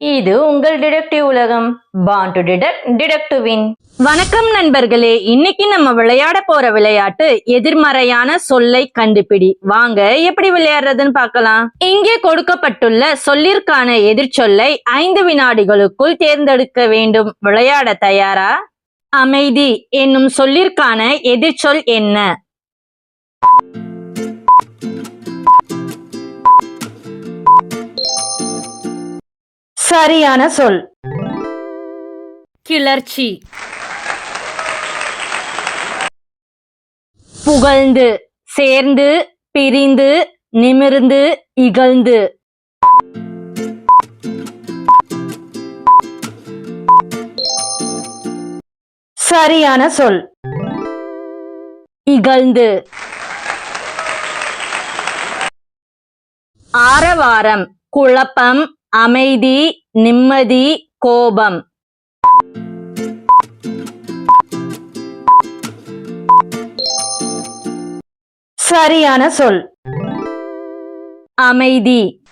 இது உங்கள் டிடெக்டிவ் உலகம். பான் டு டிடெக்ட் டிடெக்டிவின் வின் வணக்கம் நண்பர்களே. இன்னைக்கு நம்ம விளையாட போற விளையாட்டு எதிர்மறையான சொல்லை கண்டுபிடி. வாங்க எப்படி விளையாடுறதுன்னு பார்க்கலாம். இங்கே கொடுக்கப்பட்டுள்ள சொல்லிற்கான எதிர்ச்சொல்லை ஐந்து வினாடிகளுக்குள் தேர்ந்தெடுக்க வேண்டும். விளையாட தயாரா? அமைதி என்னும் சொல்லிற்கான எதிர்ச்சொல் என்ன? சரியான சொல். கிளர்ச்சி. புகழ்ந்து சேர்ந்து பிரிந்து நிமிர்ந்து இகழ்ந்து. சரியான சொல். இகழ்ந்து. ஆரவாரம் குழப்பம் அமைதி நிம்மதி கோபம். சரியான சொல். அமைதி.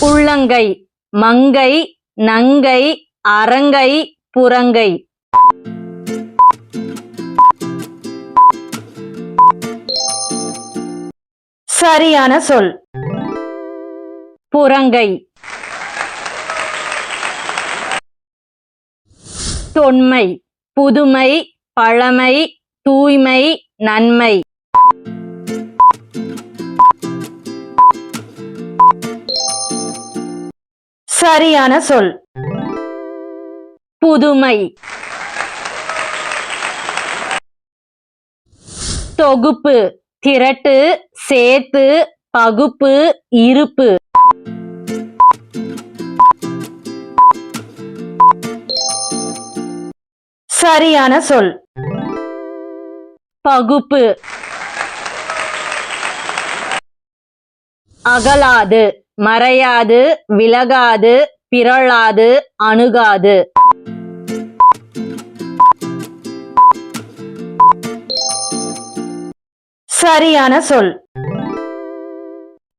உள்ளங்கை மங்கை நங்கை அரங்கை புறங்கை. சரியான சொல். புறங்கை. தொன்மை. புதுமை பழமை தூய்மை நன்மை. சரியான சொல். புதுமை. தொகுப்பு. திரட்டு சேர்த்து பகுப்பு இருப்பு. சரியான சொல். பகுப்பு. அகலாது மறையாது விலகாது பிறழாது அணுகாது. சரியான சொல்.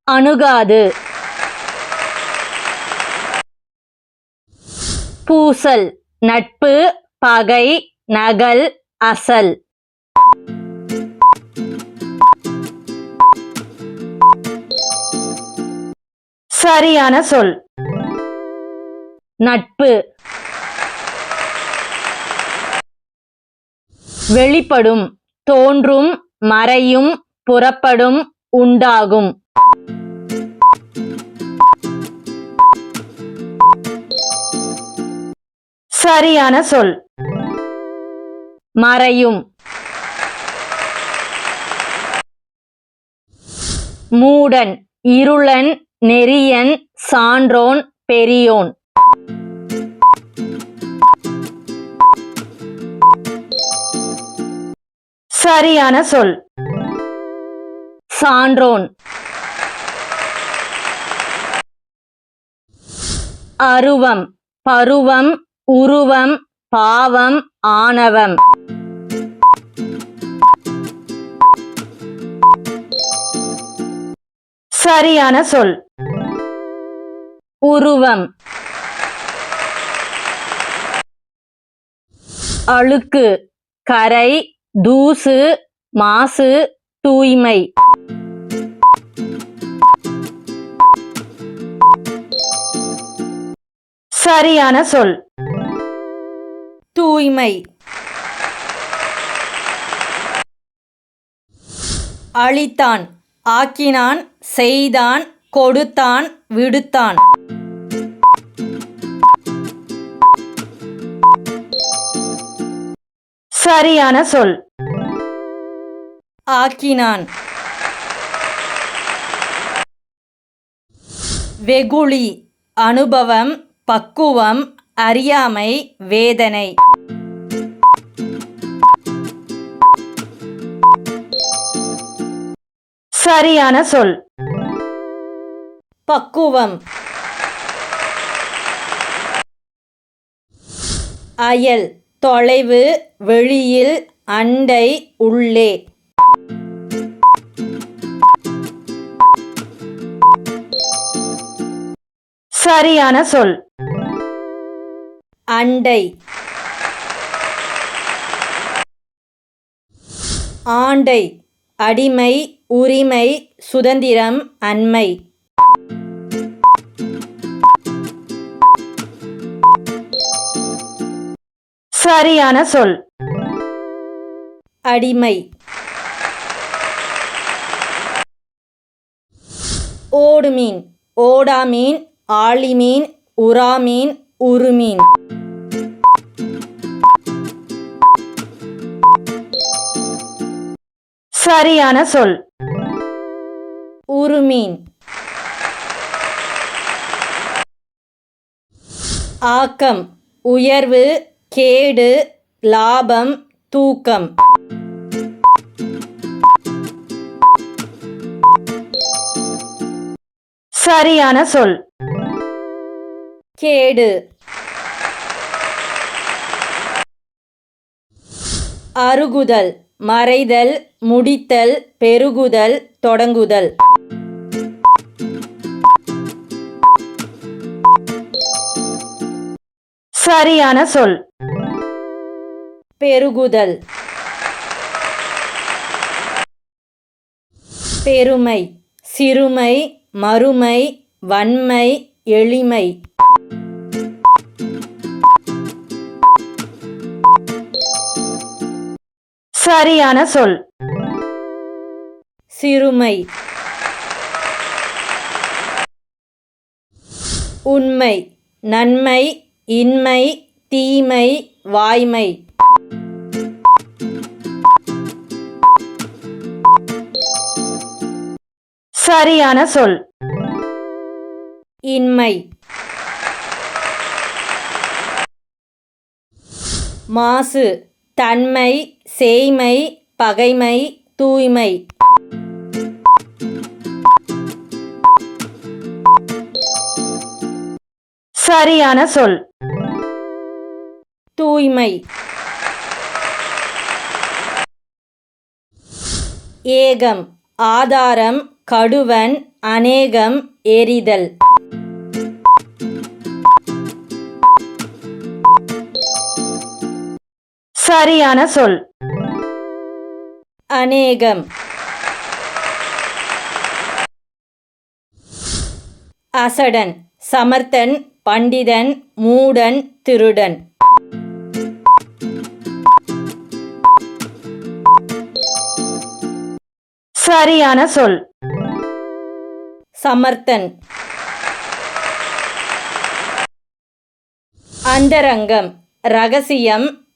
அணுகாது. பூசல். நட்பு பகை நகல் அசல். சரியான சொல். நட்பு. வெளிப்படும் தோன்றும் மறையும் புறப்படும் உண்டாகும். சரியான சொல். மறையும். மூடன் இருளன் நெறியன் சான்றோன் பெரியோன். சரியான சொல். சான்றோன். அருவம். பருவம் உருவம் பாவம் ஆணவம். சரியான சொல். உருவம். அழுக்கு. கரை தூசு மாசு தூய்மை. சரியான சொல். தூய்மை. அழித்தான் ஆக்கினான் செய்தான் கொடுத்தான் விடுத்தான். சரியான சொல். ஆக்கினான். வெகுளி அனுபவம் பக்குவம் அறியாமை வேதனை. சரியான சொல். பக்குவம். அயல் தொலைவு வெளியில் அண்டை உள்ளே. சரியான சொல். அண்டை. ஆண்டை. அடிமை உரிமை சுதந்திரம் அண்மை. சரியான சொல். அடிமை. ஓடு மீன் ஓடா மீன் ஆளிமீன் உராமீன் உரா மீன் உருமீன். சரியான சொல். உருமீன். ஆக்கம் உயர்வு கேடு லாபம் தூக்கம். சரியான சொல். கேடு. அருகுதல் மறைதல் முடித்தல் பெருகுதல் தொடங்குதல். சரியான சொல். பெருகுதல். பெருமை சிறுமை மறுமை வன்மை எளிமை. சரியான சொல். சிறுமை. உண்மை. நன்மை இன்மை தீமை வாய்மை. சரியான சொல். இன்மை. மாசு. தன்மை சேய்மை பகைமை தூய்மை. சரியான சொல். தூய்மை. ஏகம் ஆதாரம் கடுவன் அநேகம் எரிதல். சரியான சொல். அநேகம். அசடன் சமர்த்தன் பண்டிதன் மூடன் திருடன். சரியான சொல். சமர்த்தன். அந்தரங்கம் ரகசியம்